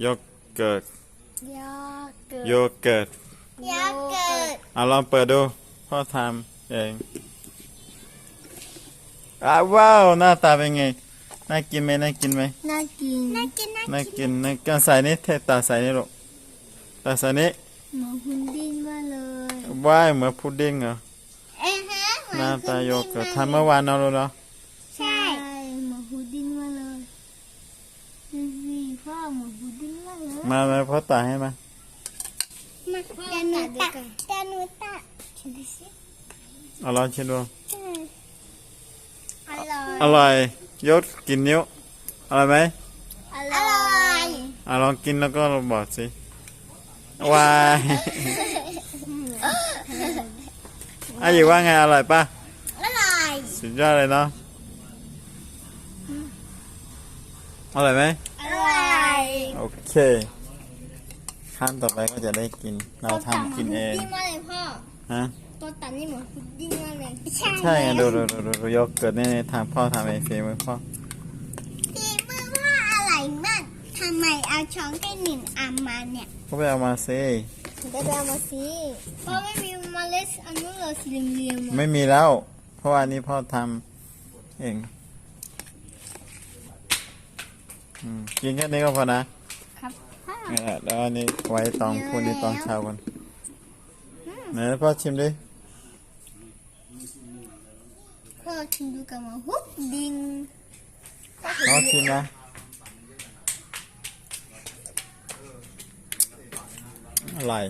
โยเกิร์ตยาเกิดโยเกิร์ตยาเกิดเอาลองเปิดดูพ่อทำเองอ้าวว้าวหน้าตาเป็นไงน่ากินไหมน่ากินไหมน่ากินน่ากินน่าน่ากินน่ากินใส่นี่เทตาใส่นี่ลูกตาใส่นี่หมูหุ่นดิ้นมาเลยว้ายเหมือนพุดดิ้งเหรอเอ๊ะฮะหน้าตาโยเกิร์ตทำเมื่อวานเอาเลยเหรอ ใช่หมูหุ่นดิ้นมาเลยดูสิพ่อหมูหุ่นดิ้น มาเลยมามาพ่อตาให้มามาเดี๋ยวหนูตักเดี๋ยวหนูตักชิมดูสิเอาลองชิมดูอร่อยอร่อยยศกินนิ้วอร่อยไหมอร่อยอะลองกินแล้วก็บอกสิว้ายอาอยู่ว่าไงอร่อยปะอร่อยสุดยอดเลยเนาะอร่อยไหมอร่อยโอเค ขั้นต่อไปก็จะได้กิน เราทำกินเองดิ้นมาเลยพ่อฮะตัวตัดนี่หมูหุ่นดิ้นมาเลยใช่ใช่ไงดูดูดูดูดูโยเกิร์ตนี่ทางพ่อทำเองฝีมือพ่อฝีมือพ่ออะไรมากทำไมเอาช้อนแค่หนึ่งอันมาเนี่ยก็ไปเอามาสิได้ไปเอามาสิเพราะไม่มีเมล็ดอันนู้นเลยสี่เหลี่ยมๆอะไม่มีแล้ว เพราะว่าอันนี้พ่อทำเองอืมกินแค่นี้ก็พอนะครับพ่อ เออแล้วอันนี้ไว้ตอนพรุ่งนี้ตอนเช้ากันไหนพ่อชิมดิพ่อชิมดูกันมาฮุบดิงน้องชิมนะอร่อย